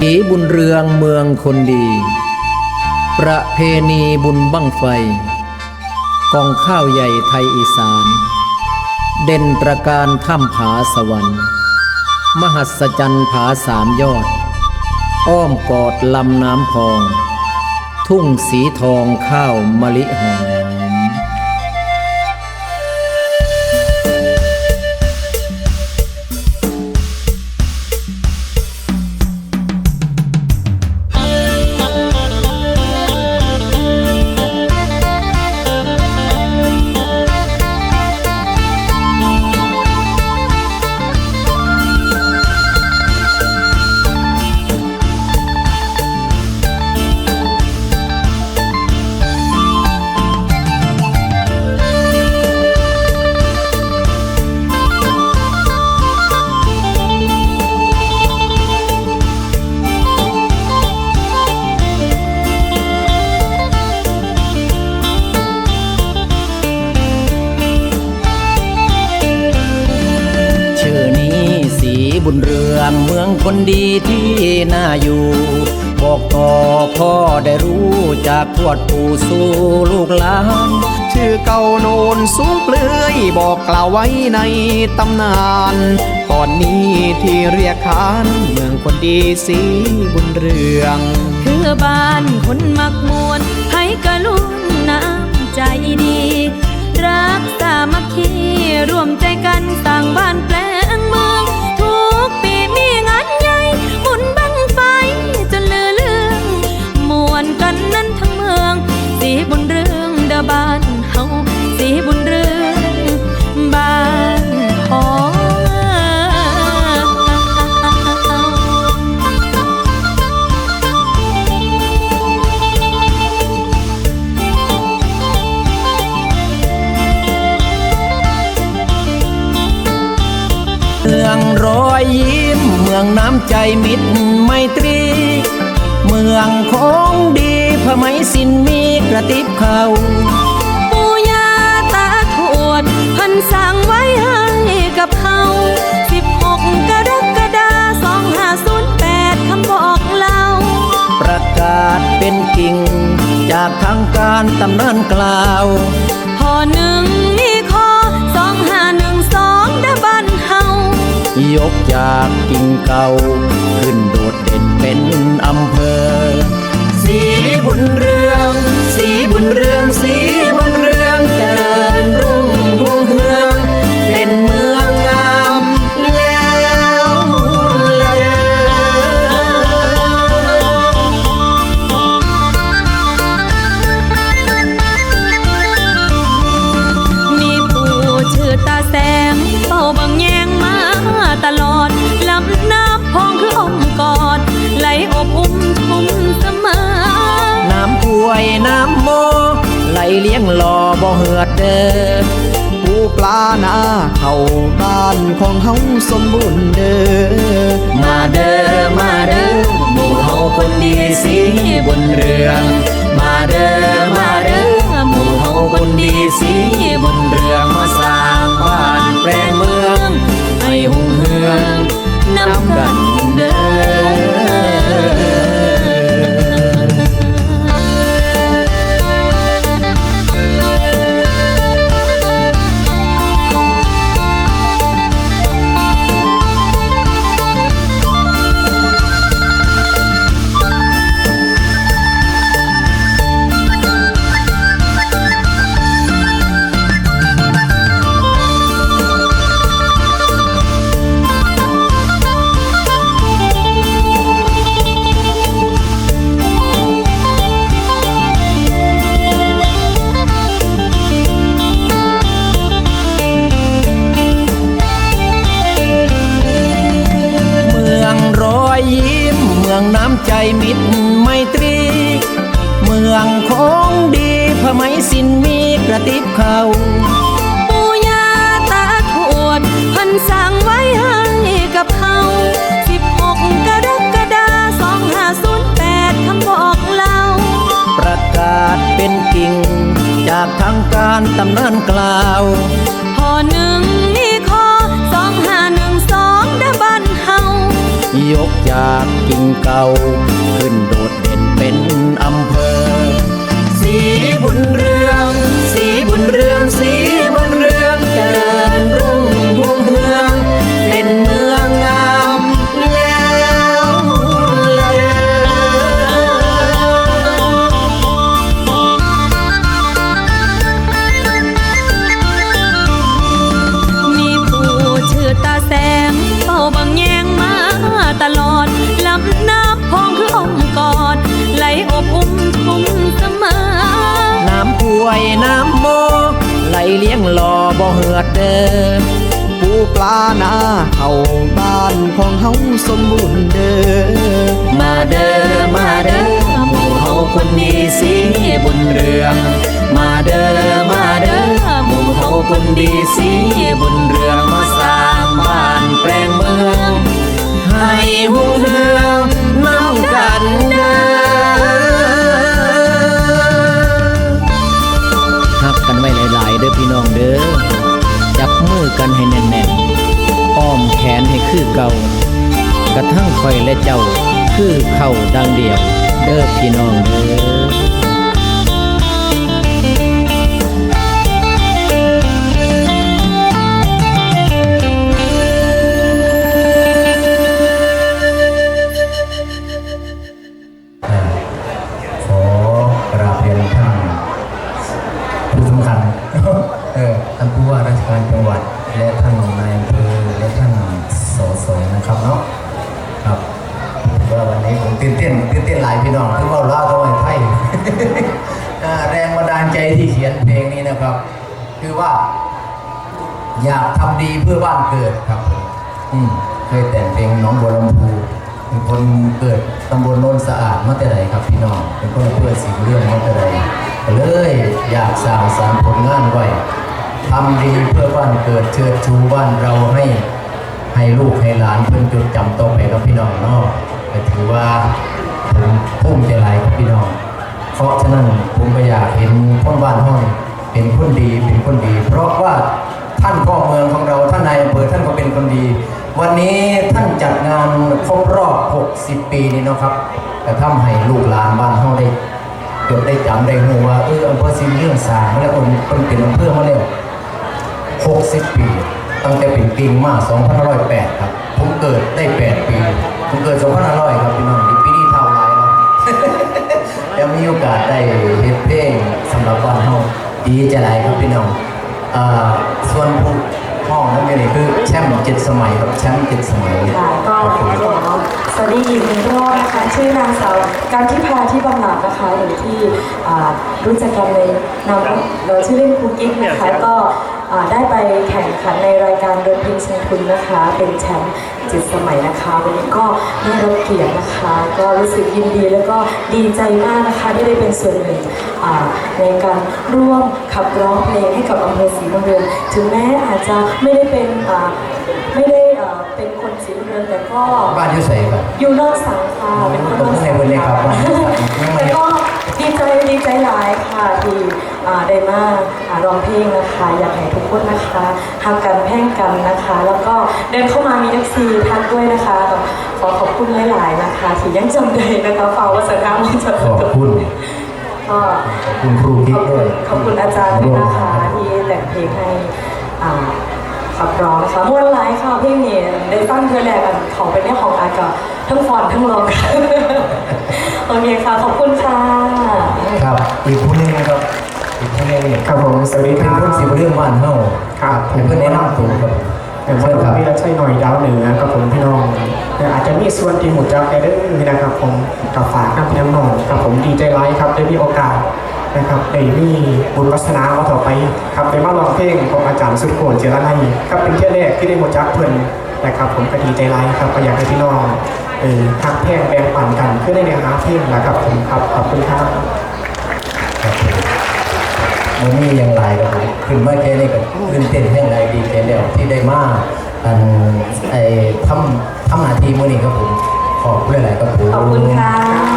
ผีบุญเรืองเมืองคนดี ประเพณีบุญบั้งไฟ กองข้าวใหญ่ไทยอีสาน เด่นตระการถ้ำผาสวรรค์ มหัศจรรย์ผาสามยอด อ้อมกอดลำน้ำพอง ทุ่งสีทองข้าวมะลิหอม บุญเรืองเมืองคนดีที่น่าอยู่ บอกต่อพ่อได้รู้จากทวดปู่สู่ลูกหลาน ชื่อเก่าโนนสูงเปลือยบอกกล่าวไว้ในตำนานก่อนนี้ที่เรียกขานเมืองคนดีสีบุญเรือง คือบ้านคนมักมวนให้กะลุ่นน้ำใจดี รักสามัคคีร่วมใจกันสร้างบ้านแปล องรอยยิ้ม เมืองน้ำใจมิตรไมตรี เมืองของดีพระไมสินมีกระติบเขาปู่ย่าตาทวดเพันสั่งไว้ให้กับเขาสิบหกกรกฎาสองห้าศูนย์แปดคำบอกเล่า ประกาศเป็นกิ่ง จากทางการตำนานกล่าวพอหนึ่งมี ยกจากกิ่งเก่า บ่เหือดเด้อปูปลานาเข้าบ้านของเฮาสมบูรณ์เด้อ มาเด้อมาเด้อหมู่เฮาคนดีสีบนเรืองมาเด้อมาเด้อหมู่เฮาคนดีสีบนเรือง สินมีกระติบเขาปู่ยาตาทวดพันสั่งไว้ให้กับเขาสิบหกกรกฎาสองห้าศูนย์แปดคำบอกเล่า ประกาศเป็นกิ่ง จากทางการตำนานกล่าวพอหนึ่งมีคอสองห้าหนึ่งสองดาบันเฮายกจากกิ่งเก่าขึ้นโด หล่อบ่เหือดเดิมปูปลานาเข้าบ้านของเฮาสมบูรณ์เด้อมาเด้อมาเด้อหมู่เฮาคนดีสีบุญเรือง มาเด้อมาเด้อหมู่เฮาคนดีสีบุญเรืองมาสร้างบ้านแปลงเมือง ให้หุ่งเรืองน้ำกัน พี่น้องเด้อจับมือกันให้แน่นๆอ้อมแขนให้คือเก่ากระทั่งคอยและเจ้าคือเข้าดังเดียว เด้อพี่น้องเด้อ ตื่นเต้นตื่นเต้นหลายพี่น้องที่ว่าเล่าทำไมไทยอ่แรงบันดาลใจที่เขียนเพลงนี้นะครับ คือว่า อยากทำดีเพื่อบ้านเกิดครับผมอืมเคยแต่งเพลงหน้องบัวลำพูเป็นคนเกิดตำบลโนนสะอาดมาแต่ใดครับพี่น้องเป็นคนเพื่อสิ่งเรื่องมาแต่ใดก็เลยอยากสร้างสรรผลงานไว้ทำดีเพื่อบ้านเกิดเชิดชูบ้านเราให้ให้ลูกให้หลานเพิ่อนจดจำต่อไปครับพี่น้องเนาะ ก็ถือว่าผมภูมิใจหลายครับพี่น้อง เพราะฉะนั้นผมก็อยากเห็นคนบ้านห้องเป็นคนดีเป็นคนดี เพราะว่าท่านพ่อเมืองของเราท่านนายอำเภอท่านก็เป็นคนดี วันนี้ท่านจัดงานครบรอบ 60 ปีนี้นะครับแต่ทำให้ลูกหลานบ้านห้องได้จดได้จำได้หูว่าเอออำเภอสิงห์เรื่องสางมแล้วคนคนเป็นอำเภอมาแล้ว60 ปี ตั้งแต่เป็นปีมา2508 ครับ ผมเกิดได้ 8 ปี ผมเกิด2500ครับพี่น้องอีกปีนี้เท่าไรแล้วยังมีโอกาสได้เฮ็ดเพลงสำหรับบ้านเฮาดีใจหลายครับพี่น้องอ่าส่วนผู้ห้องนั่นก็นี่คือแชมป์เจ็ดสมัยครับแชมป์เจ็ดสมัยค่ะก็ครับผมขอสวัสดีอีกหนึ่งรอบนะคะ ชื่อนางสาวการที่พาที่บำหนักนะคะหรือที่อ่ารู้จักกันในนามเราชื่อเล่นครูกิ๊กนะคะก็อ่า ได้ไปแข่งขันในรายการเดินเพลงชิงทุนนะคะ เป็นแชมป์จิตสมัยนะคะวันนี้ก็ได้รับเกียรตินะคะ ก็รู้สึกยินดีแล้วก็ดีใจมากนะคะที่ได้เป็นส่วนหนึ่งอ่าในการร่วมขับร้องเพลงให้กับอำเภอศรีบุญเรืองถึงแม้อาจจะไม่ได้เป็นอ่าไม่ได้อ่าเป็นคนศรีบุญเรืองแต่ก็บ้านอยู่ไสครับอยู่นอกสังค่ะเป็นคนนอกสังผมก็ในวันนี้ครับแต่ก็ดีใจดีใจหลายค่ะที่อ่า ได้มาอ่าร้องเพลงนะคะ อยากให้ทุกคนนะคะทำกันแพ่งกันนะคะ แล้วก็เดินเข้ามามีเอฟซีทักด้วยนะคะก็ขอขอบคุณหลายๆนะคะที่ยังจำได้นะคะฝ่าวัฒนธรรมจะขอบคุณก็ขอบคุณครูขกิ๊อกบคุด้วณยขอบคุณอาจารย์ด้วยนะคะที่แต่งเพลงให้อ่าขับร้องนะคะม้วนไลฟ์ค่ะเพลงนี้ได้ฟังเธอแรกกันของเป็นเนี่ยของอากับทั้งฟอนทั้งร้องค่ะโอเคค่ะขอบคุณค่ะครับอีกผู้หนึงนะครับ อีกผู้หนึงครับผมสวัสดีคเป็นรับคนสิบเรื่องบ้านเฮาครับให้เพื่อนแนะนำตัวครับผมเชิญครับพี่รัชชัยหน่อยดาวเหนือกับผมพี่น้องแต่อาจจะมีส่วนที่หมดจักแกได้นะครับผมกับฝากน้ำพี่น้ำนองกับผมดีใจไลฟ์ครับได้มีโอกาสนะครับได้มีบุญวัฒนามาต่อไปครับได้มาลองเพลงของอาจารย์สุดโขนเจรนัยครับเป็นเที่ยวแรกที่ได้หมดจักเพื่อนนะครับผมก็ดีใจไลฟ์ครับก็อยากให้พี่น้องเออทักแพงแบ่งปันกันเพื่อได้เนื้อหาเพลงนะครับผมครับขอบคุณครับครับผม มันมีอย่างไรครับผมขึ้นมาแค่นี้ก็ขึ้นเต้นแห่งไรดีใจแล้วที่ได้มาอันไอ้ทำทำหน้าที่มื้อนี้ครับผมขอบคุณหลายๆครับผม ขอบคุณค่ะ